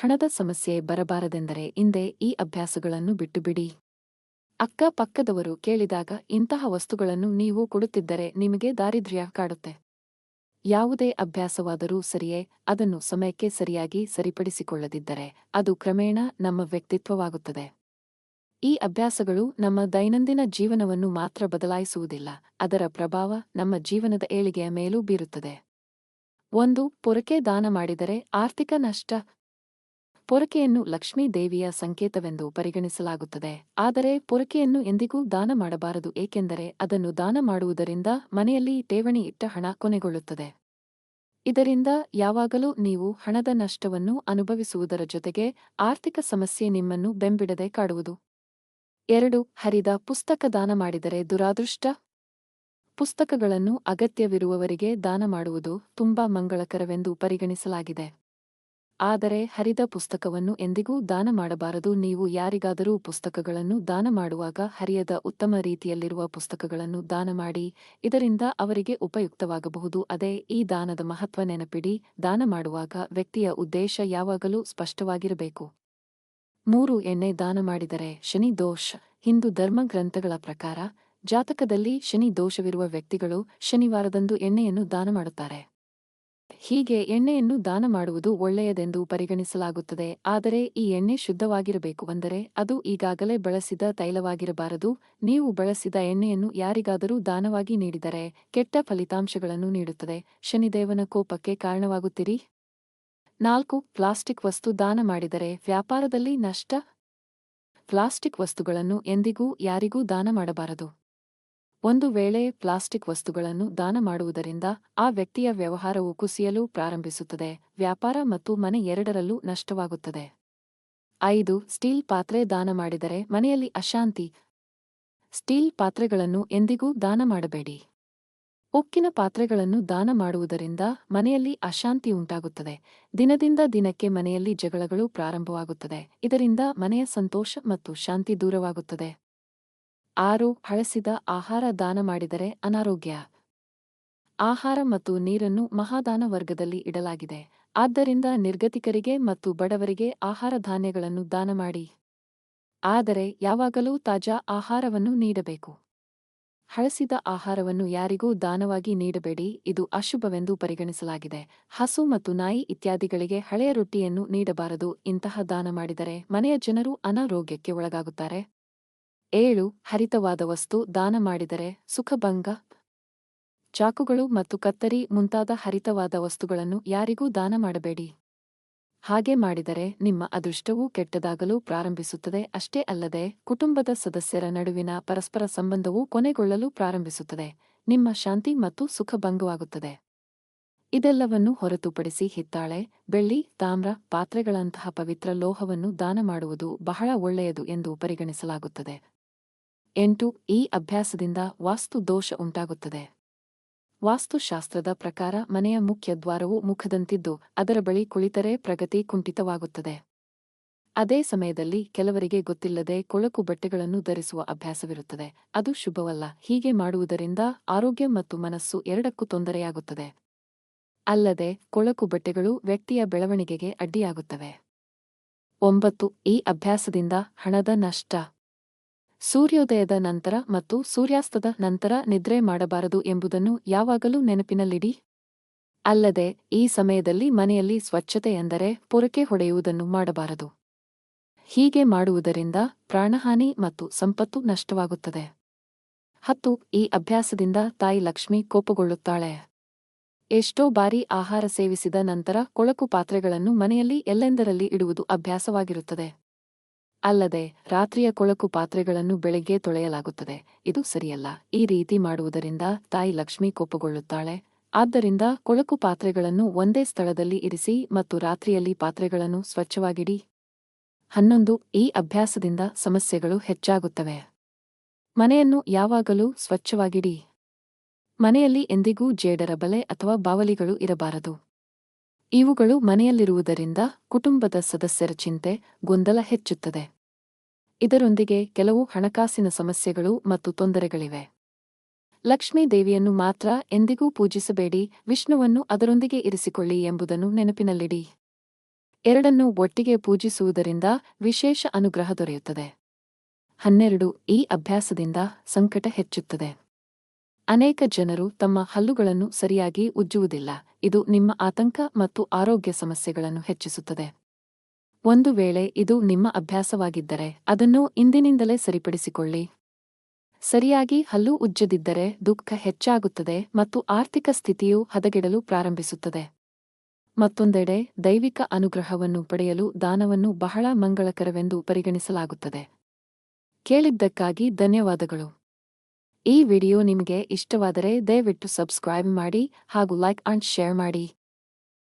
ಹಣದ ಸಮಸ್ಯೆ ಬರಬಾರದೆಂದರೆ ಹಿಂದೆ ಈ ಅಭ್ಯಾಸಗಳನ್ನು ಬಿಟ್ಟುಬಿಡಿ. ಅಕ್ಕಪಕ್ಕದವರು ಕೇಳಿದಾಗ ಇಂತಹ ವಸ್ತುಗಳನ್ನು ನೀವು ಕೊಡುತ್ತಿದ್ದರೆ ನಿಮಗೆ ದಾರಿದ್ರ್ಯ ಕಾಡುತ್ತೆ. ಯಾವುದೇ ಅಭ್ಯಾಸವಾದರೂ ಸರಿಯೇ, ಅದನ್ನು ಸಮಯಕ್ಕೆ ಸರಿಯಾಗಿ ಸರಿಪಡಿಸಿಕೊಳ್ಳದಿದ್ದರೆ ಅದು ಕ್ರಮೇಣ ನಮ್ಮ ವ್ಯಕ್ತಿತ್ವವಾಗುತ್ತದೆ. ಈ ಅಭ್ಯಾಸಗಳು ನಮ್ಮ ದೈನಂದಿನ ಜೀವನವನ್ನು ಮಾತ್ರ ಬದಲಾಯಿಸುವುದಿಲ್ಲ, ಅದರ ಪ್ರಭಾವ ನಮ್ಮ ಜೀವನದ ಏಳಿಗೆಯ ಮೇಲೂ ಬೀರುತ್ತದೆ. ಒಂದು, ಪೊರಕೆ ದಾನ ಮಾಡಿದರೆ ಆರ್ಥಿಕ ನಷ್ಟ ಪೊರಕೆಯನ್ನು ಲಕ್ಷ್ಮೀ ದೇವಿಯ ಸಂಕೇತವೆಂದು ಪರಿಗಣಿಸಲಾಗುತ್ತದೆ. ಆದರೆ ಪೊರಕೆಯನ್ನು ಎಂದಿಗೂ ದಾನ ಮಾಡಬಾರದು, ಏಕೆಂದರೆ ಅದನ್ನು ದಾನ ಮಾಡುವುದರಿಂದ ಮನೆಯಲ್ಲಿ ಠೇವಣಿ ಇಟ್ಟ ಹಣ ಕೊನೆಗೊಳ್ಳುತ್ತದೆ. ಇದರಿಂದ ಯಾವಾಗಲೂ ನೀವು ಹಣದ ನಷ್ಟವನ್ನು ಅನುಭವಿಸುವುದರ ಜೊತೆಗೆ ಆರ್ಥಿಕ ಸಮಸ್ಯೆ ನಿಮ್ಮನ್ನು ಬೆಂಬಿಡದೆ ಕಾಡುವುದು. ಎರಡು, ಹರಿದ ಪುಸ್ತಕ ದಾನ ಮಾಡಿದರೆ ದುರಾದೃಷ್ಟ. ಪುಸ್ತಕಗಳನ್ನು ಅಗತ್ಯವಿರುವವರಿಗೆ ದಾನ ಮಾಡುವುದು ತುಂಬಾ ಮಂಗಳಕರವೆಂದು ಪರಿಗಣಿಸಲಾಗಿದೆ. ಆದರೆ ಹರಿದ ಪುಸ್ತಕವನ್ನು ಎಂದಿಗೂ ದಾನ ಮಾಡಬಾರದು. ನೀವು ಯಾರಿಗಾದರೂ ಪುಸ್ತಕಗಳನ್ನು ದಾನ ಮಾಡುವಾಗ ಹರಿಯದ ಉತ್ತಮ ರೀತಿಯಲ್ಲಿರುವ ಪುಸ್ತಕಗಳನ್ನು ದಾನ ಮಾಡಿ, ಇದರಿಂದ ಅವರಿಗೆ ಉಪಯುಕ್ತವಾಗಬಹುದು. ಅದೇ ಈ ದಾನದ ಮಹತ್ವ ನೆನಪಿಡಿ. ದಾನ ಮಾಡುವಾಗ ವ್ಯಕ್ತಿಯ ಉದ್ದೇಶ ಯಾವಾಗಲೂ ಸ್ಪಷ್ಟವಾಗಿರಬೇಕು. ಮೂರು, ಎಣ್ಣೆ ದಾನ ಮಾಡಿದರೆ ಶನಿ ದೋಷ. ಹಿಂದೂ ಧರ್ಮ ಗ್ರಂಥಗಳ ಪ್ರಕಾರ, ಜಾತಕದಲ್ಲಿ ಶನಿ ದೋಷವಿರುವ ವ್ಯಕ್ತಿಗಳು ಶನಿವಾರದಂದು ಎಣ್ಣೆಯನ್ನು ದಾನ ಮಾಡುತ್ತಾರೆ. ಹೀಗೆ ಎಣ್ಣೆಯನ್ನು ದಾನ ಮಾಡುವುದು ಒಳ್ಳೆಯದೆಂದು ಪರಿಗಣಿಸಲಾಗುತ್ತದೆ. ಆದರೆ ಈ ಎಣ್ಣೆ ಶುದ್ಧವಾಗಿರಬೇಕು ಅಂದರೆ ಅದು ಈಗಾಗಲೇ ಬಳಸಿದ ತೈಲವಾಗಿರಬಾರದು. ನೀವು ಬಳಸಿದ ಎಣ್ಣೆಯನ್ನು ಯಾರಿಗಾದರೂ ದಾನವಾಗಿ ನೀಡಿದರೆ ಕೆಟ್ಟ ಫಲಿತಾಂಶಗಳನ್ನು ನೀಡುತ್ತದೆ. ಶನಿದೇವನ ಕೋಪಕ್ಕೆ ಕಾರಣವಾಗುತ್ತೀರಿ. ನಾಲ್ಕು, ಪ್ಲಾಸ್ಟಿಕ್ ವಸ್ತು ದಾನ ಮಾಡಿದರೆ ವ್ಯಾಪಾರದಲ್ಲಿ ನಷ್ಟ? ಪ್ಲಾಸ್ಟಿಕ್ ವಸ್ತುಗಳನ್ನು ಎಂದಿಗೂ ಯಾರಿಗೂ ದಾನ ಮಾಡಬಾರದು. ಒಂದು ವೇಳೆ ಪ್ಲಾಸ್ಟಿಕ್ ವಸ್ತುಗಳನ್ನು ದಾನ ಮಾಡುವುದರಿಂದ ಆ ವ್ಯಕ್ತಿಯ ವ್ಯವಹಾರವು ಕುಸಿಯಲು ಪ್ರಾರಂಭಿಸುತ್ತದೆ, ವ್ಯಾಪಾರ ಮತ್ತು ಮನೆ ಎರಡರಲ್ಲೂ ನಷ್ಟವಾಗುತ್ತದೆ. ಐದು, ಸ್ಟೀಲ್ ಪಾತ್ರೆ ದಾನ ಮಾಡಿದರೆ ಮನೆಯಲ್ಲಿ ಅಶಾಂತಿ. ಸ್ಟೀಲ್ ಪಾತ್ರೆಗಳನ್ನು ಎಂದಿಗೂ ದಾನ ಮಾಡಬೇಡಿ. ಉಕ್ಕಿನ ಪಾತ್ರೆಗಳನ್ನು ದಾನ ಮಾಡುವುದರಿಂದ ಮನೆಯಲ್ಲಿ ಅಶಾಂತಿ ಉಂಟಾಗುತ್ತದೆ. ದಿನದಿಂದ ದಿನಕ್ಕೆ ಮನೆಯಲ್ಲಿ ಜಗಳಗಳು ಪ್ರಾರಂಭವಾಗುತ್ತದೆ. ಇದರಿಂದ ಮನೆಯ ಸಂತೋಷ ಮತ್ತು ಶಾಂತಿ ದೂರವಾಗುತ್ತದೆ. ಆರು ಹಳಸಿದ ಆಹಾರ ದಾನ ಮಾಡಿದರೆ ಅನಾರೋಗ್ಯ. ಆಹಾರ ಮತ್ತು ನೀರನ್ನು ಮಹಾದಾನ ವರ್ಗದಲ್ಲಿ ಇಡಲಾಗಿದೆ. ಆದ್ದರಿಂದ ನಿರ್ಗತಿಕರಿಗೆ ಮತ್ತು ಬಡವರಿಗೆ ಆಹಾರ ಧಾನ್ಯಗಳನ್ನು ದಾನ ಮಾಡಿ. ಆದರೆ ಯಾವಾಗಲೂ ತಾಜಾ ಆಹಾರವನ್ನು ನೀಡಬೇಕು. ಹಳಸಿದ ಆಹಾರವನ್ನು ಯಾರಿಗೂ ದಾನವಾಗಿ ನೀಡಬೇಡಿ. ಇದು ಅಶುಭವೆಂದು ಪರಿಗಣಿಸಲಾಗಿದೆ. ಹಸು ಮತ್ತು ನಾಯಿ ಇತ್ಯಾದಿಗಳಿಗೆ ಹಳೆಯ ರೊಟ್ಟಿಯನ್ನು ನೀಡಬಾರದು. ಇಂತಹ ದಾನ ಮಾಡಿದರೆ ಮನೆಯ ಜನರು ಅನಾರೋಗ್ಯಕ್ಕೆ ಒಳಗಾಗುತ್ತಾರೆ. ಏಳು ಹರಿತವಾದ ವಸ್ತು ದಾನ ಮಾಡಿದರೆ ಸುಖಭಂಗ ಚಾಕುಗಳು ಮತ್ತು ಕತ್ತರಿ ಮುಂತಾದ ಹರಿತವಾದ ವಸ್ತುಗಳನ್ನು ಯಾರಿಗೂ ದಾನ ಮಾಡಬೇಡಿ. ಹಾಗೆ ಮಾಡಿದರೆ ನಿಮ್ಮ ಅದೃಷ್ಟವೂ ಕೆಟ್ಟದಾಗಲು ಪ್ರಾರಂಭಿಸುತ್ತದೆ. ಅಷ್ಟೇ ಅಲ್ಲದೆ ಕುಟುಂಬದ ಸದಸ್ಯರ ನಡುವಿನ ಪರಸ್ಪರ ಸಂಬಂಧವು ಕೊನೆಗೊಳ್ಳಲು ಪ್ರಾರಂಭಿಸುತ್ತದೆ. ನಿಮ್ಮ ಶಾಂತಿ ಮತ್ತು ಸುಖಭಂಗವಾಗುತ್ತದೆ ಇದೆಲ್ಲವನ್ನು ಹೊರತುಪಡಿಸಿ ಹಿತ್ತಾಳೆ, ಬೆಳ್ಳಿ, ತಾಮ್ರ, ಪಾತ್ರೆಗಳಂತಹ ಪವಿತ್ರ ಲೋಹವನ್ನು ದಾನ ಮಾಡುವುದು ಬಹಳ ಒಳ್ಳೆಯದು ಎಂದು ಪರಿಗಣಿಸಲಾಗುತ್ತದೆ. ಎಂಟು ಈ ಅಭ್ಯಾಸದಿಂದ ವಾಸ್ತು ದೋಷ ಉಂಟಾಗುತ್ತದೆ. ವಾಸ್ತುಶಾಸ್ತ್ರದ ಪ್ರಕಾರ ಮನೆಯ ಮುಖ್ಯ ದ್ವಾರವು ಮುಖದಂತಿದ್ದು, ಅದರ ಬಳಿ ಕುಳಿತರೆ ಪ್ರಗತಿ ಕುಂಠಿತವಾಗುತ್ತದೆ. ಅದೇ ಸಮಯದಲ್ಲಿ ಕೆಲವರಿಗೆ ಗೊತ್ತಿಲ್ಲದೆ ಕೊಳಕು ಬಟ್ಟೆಗಳನ್ನು ಧರಿಸುವ ಅಭ್ಯಾಸವಿರುತ್ತದೆ. ಅದು ಶುಭವಲ್ಲ, ಹೀಗೆ ಮಾಡುವುದರಿಂದ ಆರೋಗ್ಯ ಮತ್ತು ಮನಸ್ಸು ಎರಡಕ್ಕೂ ತೊಂದರೆಯಾಗುತ್ತದೆ. ಅಲ್ಲದೆ, ಕೊಳಕು ಬಟ್ಟೆಗಳು ವ್ಯಕ್ತಿಯ ಬೆಳವಣಿಗೆಗೆ ಅಡ್ಡಿಯಾಗುತ್ತವೆ. ಒಂಬತ್ತು ಈ ಅಭ್ಯಾಸದಿಂದ ಹಣದ ನಷ್ಟ. ಸೂರ್ಯೋದಯದ ನಂತರ ಮತ್ತು ಸೂರ್ಯಾಸ್ತದ ನಂತರ ನಿದ್ರೆ ಮಾಡಬಾರದು ಎಂಬುದನ್ನು ಯಾವಾಗಲೂ ನೆನಪಿನಲ್ಲಿಡಿ. ಅಲ್ಲದೆ, ಈ ಸಮಯದಲ್ಲಿ ಮನೆಯಲ್ಲಿ ಸ್ವಚ್ಛತೆ ಎಂದರೆ ಪೊರಕೆ ಹೊಡೆಯುವುದನ್ನು ಮಾಡಬಾರದು. ಹೀಗೆ ಮಾಡುವುದರಿಂದ ಪ್ರಾಣಹಾನಿ ಮತ್ತು ಸಂಪತ್ತು ನಷ್ಟವಾಗುತ್ತದೆ. ಹತ್ತು, ಈ ಅಭ್ಯಾಸದಿಂದ ತಾಯಿ ಲಕ್ಷ್ಮಿ ಕೋಪಗೊಳ್ಳುತ್ತಾಳೆ. ಎಷ್ಟೋ ಬಾರಿ ಆಹಾರ ಸೇವಿಸಿದ ನಂತರ ಕೊಳಕು ಪಾತ್ರೆಗಳನ್ನು ಮನೆಯಲ್ಲಿ ಎಲ್ಲೆಂದರಲ್ಲಿ ಇಡುವುದು ಅಭ್ಯಾಸವಾಗಿರುತ್ತದೆ. ಅಲ್ಲದೆ ರಾತ್ರಿಯ ಕೊಳಕು ಪಾತ್ರೆಗಳನ್ನು ಬೆಳಗ್ಗೆ ತೊಳೆಯಲಾಗುತ್ತದೆ. ಇದು ಸರಿಯಲ್ಲ. ಈ ರೀತಿ ಮಾಡುವುದರಿಂದ ತಾಯಿ ಲಕ್ಷ್ಮಿ ಕೋಪಗೊಳ್ಳುತ್ತಾಳೆ. ಆದ್ದರಿಂದ ಕೊಳಕು ಪಾತ್ರೆಗಳನ್ನು ಒಂದೇ ಸ್ಥಳದಲ್ಲಿ ಇರಿಸಿ ಮತ್ತು ರಾತ್ರಿಯಲ್ಲಿ ಪಾತ್ರೆಗಳನ್ನು ಸ್ವಚ್ಛವಾಗಿಡಿ. ಹನ್ನೊಂದು, ಈ ಅಭ್ಯಾಸದಿಂದ ಸಮಸ್ಯೆಗಳು ಹೆಚ್ಚಾಗುತ್ತವೆ. ಮನೆಯನ್ನು ಯಾವಾಗಲೂ ಸ್ವಚ್ಛವಾಗಿಡಿ. ಮನೆಯಲ್ಲಿ ಎಂದಿಗೂ ಜೇಡರ ಬಲೆ ಅಥವಾ ಬಾವಲಿಗಳು ಇರಬಾರದು. ಇವುಗಳು ಮನೆಯಲ್ಲಿರುವುದರಿಂದ ಕುಟುಂಬದ ಸದಸ್ಯರ ಚಿಂತೆ, ಗೊಂದಲ ಹೆಚ್ಚುತ್ತದೆ. ಇದರೊಂದಿಗೆ ಕೆಲವು ಹಣಕಾಸಿನ ಸಮಸ್ಯೆಗಳು ಮತ್ತು ತೊಂದರೆಗಳಿವೆ. ಲಕ್ಷ್ಮೀ ದೇವಿಯನ್ನು ಮಾತ್ರ ಎಂದಿಗೂ ಪೂಜಿಸಬೇಡಿ, ವಿಷ್ಣುವನ್ನು ಅದರೊಂದಿಗೆ ಇರಿಸಿಕೊಳ್ಳಿ ಎಂಬುದನ್ನು ನೆನಪಿನಲ್ಲಿಡಿ. ಎರಡನ್ನು ಒಟ್ಟಿಗೆ ಪೂಜಿಸುವುದರಿಂದ ವಿಶೇಷ ಅನುಗ್ರಹ ದೊರೆಯುತ್ತದೆ. ಹನ್ನೆರಡು ಈ ಅಭ್ಯಾಸದಿಂದ ಸಂಕಟ ಹೆಚ್ಚುತ್ತದೆ. ಅನೇಕ ಜನರು ತಮ್ಮ ಹಲ್ಲುಗಳನ್ನು ಸರಿಯಾಗಿ ಉಜ್ಜುವುದಿಲ್ಲ. ಇದು ನಿಮ್ಮ ಆತಂಕ ಮತ್ತು ಆರೋಗ್ಯ ಸಮಸ್ಯೆಗಳನ್ನು ಹೆಚ್ಚಿಸುತ್ತದೆ. ಒಂದು ವೇಳೆ ಇದು ನಿಮ್ಮ ಅಭ್ಯಾಸವಾಗಿದ್ದರೆ ಅದನ್ನು ಇಂದಿನಿಂದಲೇ ಸರಿಪಡಿಸಿಕೊಳ್ಳಿ. ಸರಿಯಾಗಿ ಹಲ್ಲು ಉಜ್ಜದಿದ್ದರೆ ದುಃಖ ಹೆಚ್ಚಾಗುತ್ತದೆ ಮತ್ತು ಆರ್ಥಿಕ ಸ್ಥಿತಿಯು ಹದಗೆಡಲು ಪ್ರಾರಂಭಿಸುತ್ತದೆ. ಮತ್ತೊಂದೆಡೆ, ದೈವಿಕ ಅನುಗ್ರಹವನ್ನು ಪಡೆಯಲು ದಾನವನ್ನು ಬಹಳ ಮಂಗಳಕರವೆಂದು ಪರಿಗಣಿಸಲಾಗುತ್ತದೆ. ಕೇಳಿದ್ದಕ್ಕಾಗಿ ಧನ್ಯವಾದಗಳು. ಈ ವಿಡಿಯೋ ನಿಮಗೆ ಇಷ್ಟವಾದರೆ ದಯವಿಟ್ಟು ಸಬ್ಸ್ಕ್ರೈಬ್ ಮಾಡಿ ಹಾಗೂ ಲೈಕ್ ಅಂಡ್ ಶೇರ್ ಮಾಡಿ.